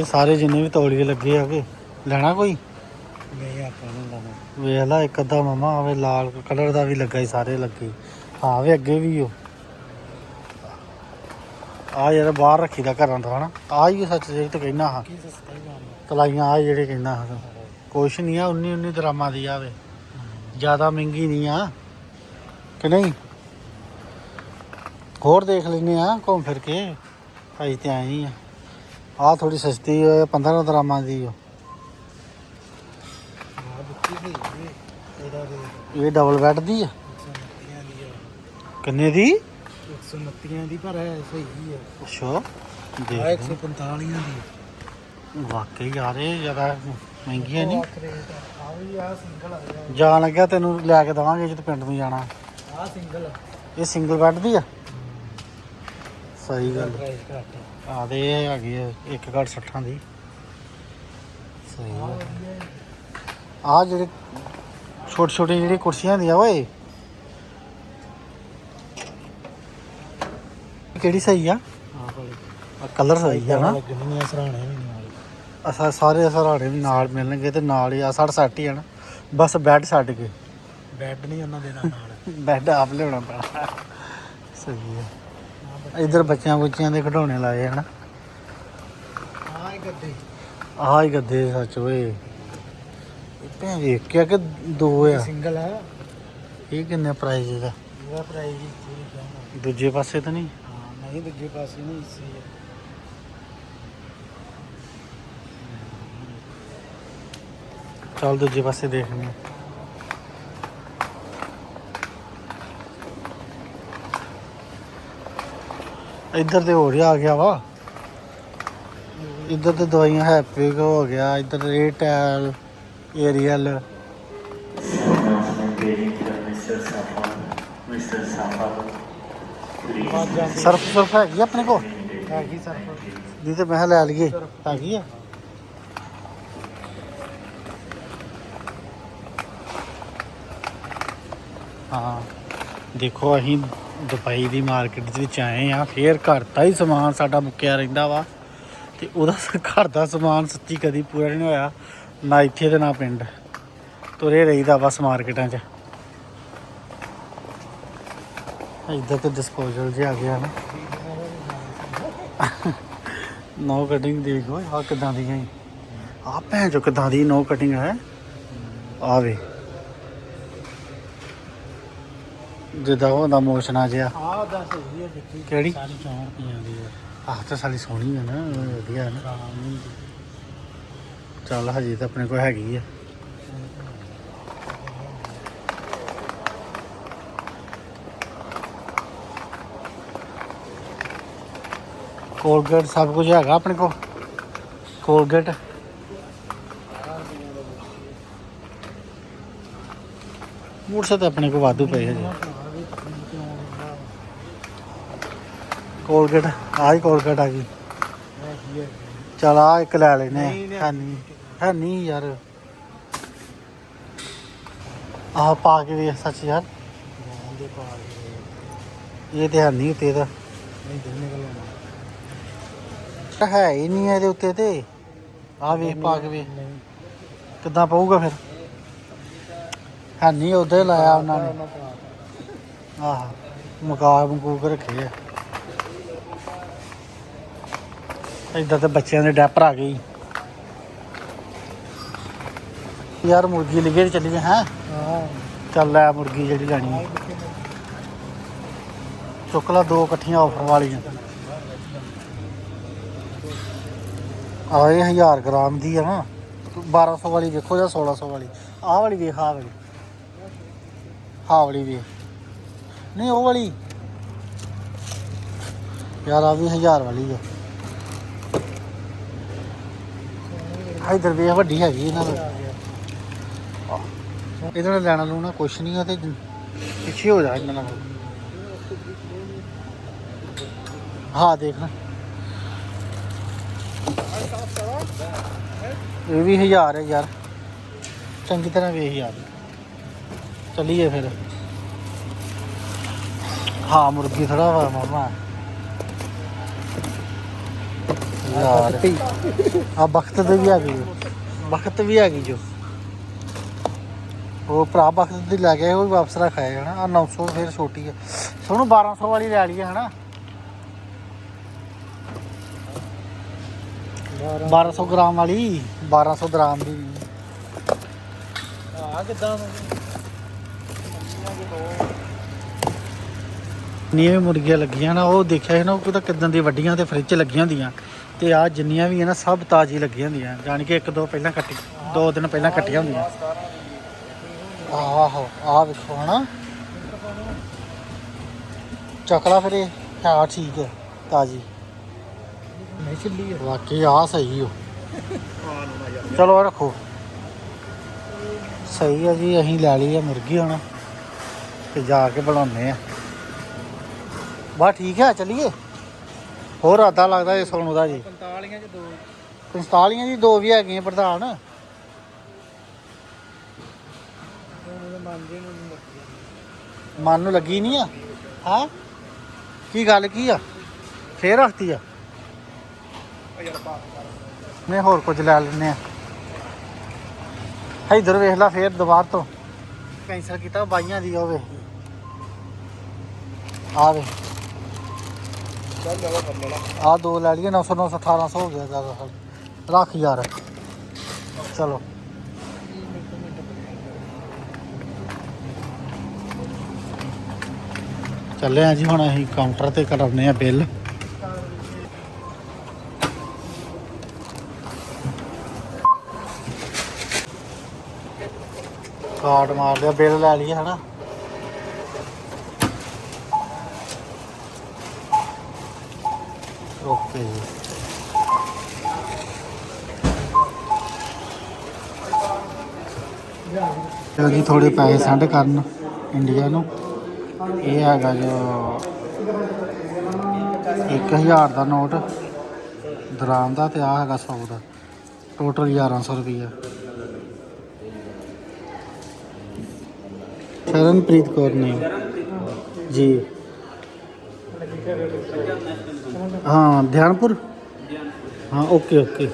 ਇਹ ਸਾਰੇ ਜਿੰਨੇ ਵੀ ਤੌਲੀਏ ਲੱਗੇ ਆਗੇ ਲੈਣਾ ਕੋਈ? ਨਹੀਂ ਆਪਾਂ ਨੂੰ ਲਾਣਾ। ਵੇਖ ਲੈ ਇੱਕ ਅੱਧਾ ਮਮਾ ਆਵੇ ਲਾਲ ਕਲਰ ਦਾ ਵੀ ਲੱਗਾ ਹੀ ਸਾਰੇ ਲੱਗੇ। ਹਾਂ ਵੇ ਅੱਗੇ ਵੀ ਉਹ ਆ ਯਾਰ ਬਾਹਰ ਰੱਖੀ ਦਾ ਘਰਾਂ ਤੋਂ ਹਨਾ? ਆ ਹੀ ਸੱਚ ਜੇ ਤੇ ਕਹਿਣਾ ਹਾਂ ਤਲਾਈਆਂ ਆ ਜਿਹੜੇ ਕਹਿੰਦਾ ਹਾਂ। ਕੁਛ ਨਹੀਂ ਆ 19 19 ਦਰਾਮਾਂ ਦੀ ਆਵੇ ਜ਼ਿਆਦਾ ਮਹਿੰਗੀ ਨਹੀਂ ਆ। ਕਿ ਨਹੀਂ? ਹੋਰ ਦੇਖ ਲੈਨੇ ਆ ਘੁੰਮ ਫਿਰ ਕੇ। ਅਸੀਂ ਤੇ ਆਏ ਹੀ ਆ। ਆ ਥੋੜੀ ਸਸਤੀ ਹੈ 15 ਦਰਾਮਾਂ ਦੀ ਓ। ਇਹ ਡਬਲ ਬੈੱਡ ਦੀ ਆ। 129 ਦੀ ਆ ਕਿੰਨੇ ਦੀ? 129 ਦੀ ਪਰ ਹੈ। ਸਹੀ ਹੈ ਅੱਛਾ ਦੇਖ 145 ਦੀ ਵਾਕਈ ਯਾਰ, ਇਹ ਜ਼ਿਆਦਾ ਮਹਿੰਗੀਆਂ ਨਹੀਂ। ਜਾਣ ਲੱਗਿਆ ਤੈਨੂੰ ਲੈ ਕੇ ਦਵਾਂਗੇ ਜਦ ਪਿੰਡ ਨੂੰ ਜਾਣਾ। ਆ ਸਿੰਗਲ ਇਹ ਸਿੰਗਲ ਬੈੱਡ ਦੀ ਆ। ਸਹੀ ਗੱਲ। ਪ੍ਰਾਈਸ ਘੱਟ ਆ। ਦੇ ਇਹ ਹੈਗੀ ਆ ਇੱਕ ਘੱਟ 60 ਦੀ। ਸਹੀ ਆ ਆ। ਆ ਜਿਹੜੇ ਛੋਟੇ ਛੋਟੇ ਜਿਹੜੀ ਕੁਰਸੀਆਂ ਹੁੰਦੀਆਂ ਓਏ। ਕਿਹੜੀ ਸਹੀ ਆ? ਆ ਕੋਲੇ ਕਲਰ ਸਹੀ ਆ ਨਾ। ਲੱਗਣੀਆਂ ਸਰਾਣੇ ਵੀ ਨਾਲ। ਅਸਾਂ ਸਾਰੇ ਸਰਾਣੇ ਵੀ ਨਾਲ ਮਿਲਣਗੇ ਤੇ ਨਾਲ ਹੀ ਆ ਸਾਡਾ ਸੈੱਟ ਹੀ ਆ ਨਾ। ਬਸ ਬੈੱਡ ਛੱਡ ਕੇ। ਬੈੱਡ ਨਹੀਂ ਉਹਨਾਂ ਦੇ ਨਾਲ। ਬੈੱਡ ਆਪ ਲਿਆਉਣਾ ਪੈਣਾ। ਸਹੀ ਹੈ ਇਧਰ ਬੱਚਿਆਂ ਬੁੱਚਿਆਂ ਦੇ ਖਿਡੌਣੇ ਲਾਏ ਹਨ। ਗੱਦੇ। ਆਹ ਹੀ ਗੱਦੇ ਸੱਚ ਓਏ। ਇਹ ਭੈਣ ਵੇਖ ਕੇ ਆ ਕਿ ਦੋ ਆ? ਸਿੰਗਲ ਆ। ਇਹ ਕਿੰਨੇ ਪ੍ਰਾਈਸ ਦਾ? ਇਹਦਾ ਪ੍ਰਾਈਸ ਕਮ ਦੂਜੇ ਪਾਸੇ ਤਾਂ ਨਹੀਂ? ਹਾਂ ਨਹੀਂ ਦੂਜੇ ਪਾਸੇ ਨਹੀਂ ਇਸੇ। ਚੱਲ ਦੂਜੇ ਪਾਸੇ ਹੀ। ਆ ਗਿਆ ਵਾ ਇੱਧਰ ਤੇ ਦਵਾਈਆਂ ਹੈਪੀ ਹੋ ਗਿਆ ਇੱਧਰ ਏਟੈਲ ਏਰੀਅਲ ਵੱਜ ਜਾਂਦੀ ਸਰਫ ਸਰਫ ਹੈਗੀ ਆ ਆਪਣੇ ਕੋਲ ਹੈਗੀ ਸਰ ਨਹੀਂ ਤੇ ਮੈਂ ਕਿਹਾ ਲੈ ਲਈਏ ਹੈਗੀ ਆ ਹਾਂ ਦੇਖੋ ਅਸੀਂ ਦੁਬਈ ਦੀ ਮਾਰਕੀਟ ਦੇ ਵਿੱਚ ਆਏ ਆ, ਫੇਰ ਘਰ ਦਾ ਹੀ ਸਮਾਨ ਸਾਡਾ ਮੁੱਕਿਆ ਰਹਿੰਦਾ ਵਾ। ਤੇ ਉਹਦਾ ਘਰ ਦਾ ਸਮਾਨ ਸੱਚੀ ਕਦੀ ਪੂਰਾ ਨਹੀਂ ਹੋਇਆ, ਨਾ ਇੱਥੇ ਤੇ ਨਾ ਪਿੰਡ। ਤੁਰੇ ਰਹੀਦਾ ਬਸ ਮਾਰਕੀਟਾਂ 'ਚ। ਇੱਧਰ ਤੇ ਡਿਸਪੋਜ਼ਲ ਜਿਹਾ ਆ ਗਿਆ ਨਾ। ਨੋ ਕਟਿੰਗ ਦੇਖੋ ਆ ਕਿਦਾਂ ਦੀ ਹੈ ਆ ਭੈਣ ਚੋ ਕਿਦਾਂ ਦੀ ਨੋ ਕਟਿੰਗ ਹੈ? ਆਵੇ ਜਿੱਦਾਂ ਉਹਦਾ ਮੋਸ਼ਨਾ ਜਿਹਾ। ਆ ਦੱਸ ਹੈ ਦਿੱਤੀ ਕਿਹੜੀ? ਸਾਰੀ 4 ਰੁਪਈਆਂ ਦੀ ਆ। ਆਹ ਤਾਂ ਸਾਲੀ ਸੋਹਣੀ ਹੈ ਨਾ ਵਧੀਆ ਹੈ ਨਾ ਚੱਲ ਹਜੇ ਤਾਂ ਆਪਣੇ ਕੋਲ ਹੈਗੀ ਆ। ਕੋਲਗੇਟ ਸਭ ਕੁਝ ਹੈਗਾ ਆਪਣੇ ਕੋਲ? ਕੋਲਗੇਟ? ਮੂਰਸੇ ਤਾਂ ਆਪਣੇ ਕੋਲ ਵਾਧੂ ਪਏ ਹਜੇ। ਕੋਲਗੇਟ ਆਹ ਹੀ ਕੋਲਗੇਟ ਆ ਗਈ। ਚਲ ਆ ਇੱਕ ਲੈ ਲੈਨੇ। ਹੈ ਨਹੀਂ ਹੈ ਨਹੀਂ ਯਾਰ। ਆਹ ਪਾ ਕੇ ਵੇਖ ਸੱਚ ਯਾਰ। ਦੇ ਇਹ ਤੇ ਹੈ ਨਹੀਂ ਉੱਤੇ ਆਉਣਾ ਹੈ ਹੀ ਨਹੀਂ ਇਹਦੇ ਉੱਤੇ ਤੇ। ਆ ਵੇਖ ਪਾ ਕੇ ਵੇਖ। ਕਿੱਦਾਂ ਪਊਗਾ ਫਿਰ? ਹੈ ਨਹੀਂ ਹੀ ਲਾਇਆ ਉਹਨਾਂ ਨੇ। ਆਹ ਮਕਾ ਮਕੂ ਕੇ ਰੱਖੇ ਆ। ਇਦਾਂ ਤੇ ਬੱਚਿਆਂ ਦੇ ਡੈਪਰ ਆ ਗਈ ਯਾਰ ਮੁਰਗੀ ਲਿਗੇ ਚੱਲੀ ਹੈ ਹਾਂ? ਚੱਲ ਲੈ ਮੁਰਗੀ ਜਿਹੜੀ ਲੈਣੀ ਹੈ ਚੁੱਕ ਲਾ ਦੋ ਇਕੱਠੀਆਂ ਆਫਰ ਵਾਲੀਆਂ। ਆ ਇਹ 1000 ਗ੍ਰਾਮ ਦੀ ਹੈ ਨਾ। 1200 ਵਾਲੀ ਵੇਖੋ ਜਾਂ 1600 ਵਾਲੀ। ਆਹ ਵਾਲੀ ਵੇਖ, ਆਹ ਵਾਲੀ। ਆਹ ਵਾਲੀ ਵੇਖ। ਨਹੀਂ, ਉਹ ਵਾਲੀ। ਯਾਰ ਆ ਵੀ 1000 ਵਾਲੀ ਹੈ ਇਧਰ ਵੇਖ, ਵੱਡੀ ਹੈਗੀ ਇਹਨਾਂ ਦਾ। ਇਹਦੇ ਨਾਲ ਲੈਣਾ ਲੂਣਾ ਕੁਛ ਨਹੀਂ ਆ ਤੇ ਪਿੱਛੇ ਹੋ ਜਾ ਇਹਨਾਂ ਨਾਲ। ਹਾਂ ਦੇਖ ਨਾ। ਇਹ ਵੀ ਹਜ਼ਾਰ ਹੈ ਯਾਰ। ਚੰਗੀ ਤਰ੍ਹਾਂ ਵੇਖ ਯਾਰ। ਚੱਲੀਏ ਫਿਰ। ਹਾਂ, ਮੁਰਗੀ ਥੋੜਾ ਵਾ ਮਾਮਾ ਯਾਰ ਆ ਬਖਤ ਦੇ ਵੀ ਆ ਗਈ ਬਖਤ ਵੀ ਆ ਗਈ ਜੋ। ਉਹ ਭਰਾ ਬਖਤ ਦੀ ਲੈ ਗਿਆ ਉਹ ਵੀ ਵਾਪਸ ਰਖਾਇਆ ਹਨਾ। ਆ 900 ਫਿਰ ਛੋਟੀ ਹੈ ਸੋਨੂੰ 1200 ਵਾਲੀ ਲੈ ਲਈਏ ਹਨਾ। 1200 ਗ੍ਰਾਮ ਵਾਲੀ 1200 ਗ੍ਰਾਮ ਦੀ। ਆ ਕਿਦਾਂ? ਨੀਵੇਂ ਮੁਰਗੀਆਂ ਲੱਗੀਆਂ ਨਾ ਉਹ ਦੇਖਿਆ ਸੀ ਨਾ ਉਹ ਤਾਂ ਕਿਦਾਂ ਦੀ ਵੱਡੀਆਂ ਤੇ ਫ੍ਰਿਜ 'ਚ ਲੱਗੀਆਂ ਹੁੰਦੀਆਂ। ਤੇ ਆ ਜਿੰਨੀਆਂ ਵੀ ਆ ਨਾ ਸਭ ਤਾਜ਼ੀ ਲੱਗੀਆਂ ਹੁੰਦੀਆਂ। ਜਾਣੀ ਕਿ ਇੱਕ ਦੋ ਪਹਿਲਾਂ ਕੱਟੀ ਦੋ ਦਿਨ ਪਹਿਲਾਂ ਕੱਟੀਆਂ ਹੁੰਦੀਆਂ। ਆਹੋ ਆ ਵੇਖੋ ਹਨਾ। ਚੱਕਲਾ ਫਿਰ ਇਹ। ਹਾਂ ਠੀਕ ਹੈ ਤਾਜ਼ੀ। ਨਹੀਂ ਚੱਲੀ ਵਾਕਈ ਆ ਸਹੀ ਹੋ ਚਲੋ ਆਹ ਰੱਖੋ। ਸਹੀ ਹੈ ਜੀ ਅਸੀਂ ਲੈ ਲਈ ਆ ਮੁਰਗੀ ਹੁਣ ਤੇ ਜਾ ਕੇ ਬਣਾਉਂਦੇ ਆ। ਬਾ ਠੀਕ ਹੈ ਚੱਲੀਏ। ਹੋਰ ਆਦਾ ਲੱਗਦਾ ਇਹ ਸੋਨੂੰ ਦਾ ਜੀ। 45 ਚ ਦੋ। 45 ਜੀ ਦੋ ਵੀ ਹੈਗੀਆਂ ਪ੍ਰਧਾਨ। ਮਨ ਨੂੰ ਲੱਗੀ ਨਹੀਂ ਆ? ਹਾਂ? ਕੀ ਗੱਲ ਕੀ ਆ? ਫੇਰ ਰੱਖਤੀ ਆ? ਨਹੀਂ ਹੋਰ ਕੁਝ ਲੈ ਲੈਨੇ ਆ। ਇਧਰ ਵੇਖ ਲੈ ਫੇਰ ਦੁਬਾਰ ਤੋਂ। ਕੈਂਸਲ ਕੀਤਾ ਬਾਈਆਂ ਦੀ ਹੋਵੇ ਆ ਵੇ ਚੱਲ ਜਾਵਾ ਕਰ ਲੈਣਾ ਆ ਦੋ ਲੈ ਲਈਏ 900 900 1800 ਹੋ ਗਿਆ ਜ਼ਿਆਦਾ ਰੱਖ ਯਾਰ। ਚਲੋ। ਚੱਲੇ ਆ ਜੀ, ਹੁਣ ਅਸੀਂ ਕਾਊਂਟਰ ਤੇ ਕਰਾਉਨੇ ਆ ਬਿੱਲ। ਕਾਰਡ ਮਾਰ ਲਿਆ, ਬਿੱਲ ਲੈ ਲਈਏ, ਹਨਾ? ਓਕੇ ਜੀ ਚਲੋ ਜੀ ਥੋੜੇ ਪੈਸੇ ਸੈਂਡ ਕਰਨ ਇੰਡੀਆ ਨੂੰ। ਇਹ ਹੈਗਾ ਜੋ 1000 ਦਾ ਨੋਟ ਦਰਾਮ ਦਾ ਤੇ ਆ ਹੈਗਾ 100 ਦਾ। ਟੋਟਲ 1100 ਰੁਪਈਆ। ਸ਼ਰਨਪ੍ਰੀਤ ਕੌਰ ਨੇ। ਜੀ। हाँ ध्यानपुर? हाँ ओके ओके।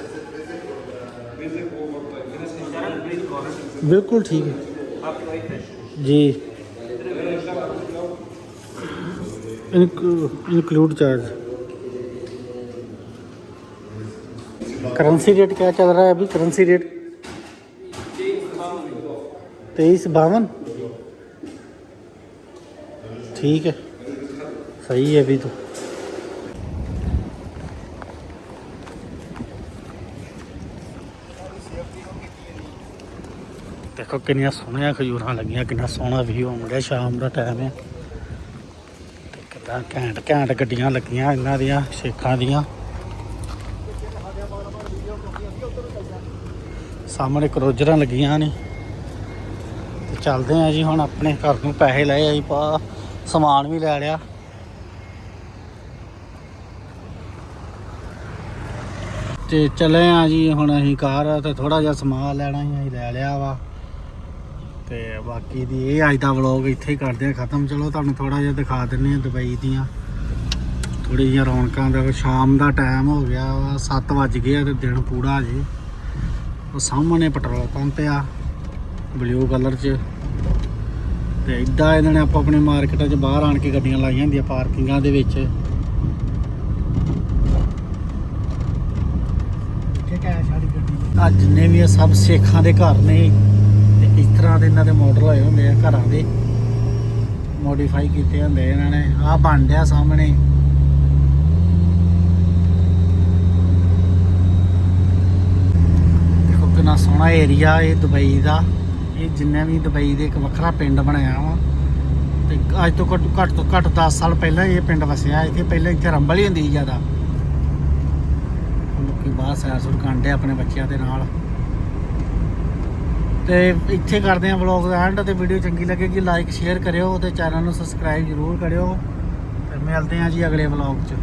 बिल्कुल ठीक है। जी। इंक्लूड चार्ज करेंसी रेट क्या चल रहा है अभी? करेंसी रेट तेईस बावन? ठीक है। सही है अभी तो ਦੇਖੋ ਕਿੰਨੀਆਂ ਸੋਹਣੀਆਂ ਖਜੂਰਾਂ ਲੱਗੀਆਂ ਕਿੰਨਾ ਸੋਹਣਾ ਵਿਊ ਆਉਣ ਡਿਆ ਸ਼ਾਮ ਦਾ ਟਾਈਮ ਹੈ ਤੇ ਕਿੱਦਾਂ ਘੈਂਟ ਘੈਂਟ ਗੱਡੀਆਂ ਲੱਗੀਆਂ ਇਹਨਾਂ ਦੀਆਂ ਸ਼ੇਖਾਂ ਦੀਆਂ ਸਾਹਮਣੇ ਕਰੋਜਰਾਂ ਲੱਗੀਆਂ ਨੇ ਤੇ ਚੱਲਦੇ ਆ ਜੀ ਹੁਣ ਆਪਣੇ ਘਰ ਨੂੰ ਪੈਸੇ ਲਏ ਆਈ ਪਾ ਸਮਾਨ ਵੀ ਲੈ ਲਿਆ ਤੇ ਚਲੇ ਆ ਜੀ, ਹੁਣ ਅਸੀਂ ਕਾਰ ਤੇ ਥੋੜਾ ਜਿਹਾ ਸਮਾਨ ਲੈਣਾ ਸੀ ਅਸੀਂ ਲੈ ਲਿਆ ਵਾ। ਤੇ ਬਾਕੀ ਦੀ ਇਹ ਅੱਜ ਦਾ ਵਲੌਗ ਇੱਥੇ ਹੀ ਕਰਦੇ ਆ, ਖਤਮ। ਚਲੋ ਤੁਹਾਨੂੰ ਥੋੜਾ ਜਿਹਾ ਦਿਖਾ ਦਿੰਨੇ ਆ ਦੁਬਈ ਦੀਆਂ। ਥੋੜੀ ਜਿਹੀਆਂ ਰੌਣਕਾਂ ਦਾ, ਸ਼ਾਮ ਦਾ ਟਾਈਮ ਹੋ ਗਿਆ ਵਾ 7 ਵੱਜ ਗਏ ਆ ਤੇ ਦਿਨ ਪੂਰਾ ਜੀ। ਉਹ ਸਾਹਮਣੇ ਪੈਟਰੋਲ ਪੰਪ ਆ, ਬਲੂ ਕਲਰ 'ਚ। ਤੇ ਇਦਾਂ ਇਹਨਾਂ ਨੇ ਆਪਾਂ ਆਪਣੀ ਮਾਰਕੀਟਾਂ 'ਚ ਬਾਹਰ ਆਣ ਕੇ ਗੱਡੀਆਂ ਲਾਈਆਂ ਹੁੰਦੀਆਂ, ਪਾਰਕਿੰਗਾਂ ਦੇ ਵਿੱਚ ਕਿ ਕੈਸ਼ ਵਾਲੀ ਗੱਡੀ ਆ ਜਿੰਨੇ ਵੀ ਆ ਸਭ ਸੇਖਾਂ ਦੇ ਘਰ ਨੇ। ਤੇ ਇਸ ਤਰ੍ਹਾਂ ਦੇ ਇਹਨਾਂ ਦੇ ਮਾਡਲ ਹੋਏ ਹੁੰਦੇ ਆ ਘਰਾਂ ਦੇ। ਮੋਡੀਫਾਈ ਕੀਤੇ ਹੁੰਦੇ ਇਹਨਾਂ ਨੇ। ਆ ਬਣ ਡਿਆ ਸਾਹਮਣੇ। ਦੇਖੋ ਕਿੰਨਾ ਸੋਹਣਾ ਏਰੀਆ ਇਹ ਦੁਬਈ ਦਾ। ਇਹ ਜਿੰਨੇ ਵੀ ਦੁਬਈ ਦੇ ਇੱਕ ਵੱਖਰਾ ਪਿੰਡ ਬਣਾਇਆ ਵਾ। ਤੇ ਅੱਜ ਤੋਂ ਘੱਟ ਤੋਂ ਘੱਟ 10 ਸਾਲ ਪਹਿਲਾਂ ਇਹ ਪਿੰਡ ਵਸਿਆ। ਇੱਥੇ ਪਹਿਲਾਂ ਇੱਥੇ ਰੰਬਲ ਹੀ ਹੁੰਦੀ ਸੀ ਜ਼ਿਆਦਾ। ਲੋਕੀ ਬਾਹਰ ਸੈਰ ਸੁਰ ਕਰਦੇ ਆਪਣੇ ਬੱਚਿਆਂ ਦੇ ਨਾਲ। ਤੇ ਇੱਥੇ ਕਰਦੇ ਆਂ ਵਲੌਗ ਦਾ ਐਂਡ ਤੇ ਵੀਡੀਓ ਚੰਗੀ ਲੱਗੇਗੀ ਲਾਈਕ ਸ਼ੇਅਰ ਕਰਿਓ ਤੇ ਚੈਨਲ ਨੂੰ ਸਬਸਕ੍ਰਾਈਬ ਜ਼ਰੂਰ ਕਰਿਓ। ਤੇ ਮਿਲਦੇ ਆਂ ਜੀ ਅਗਲੇ ਵਲੌਗ 'ਚ।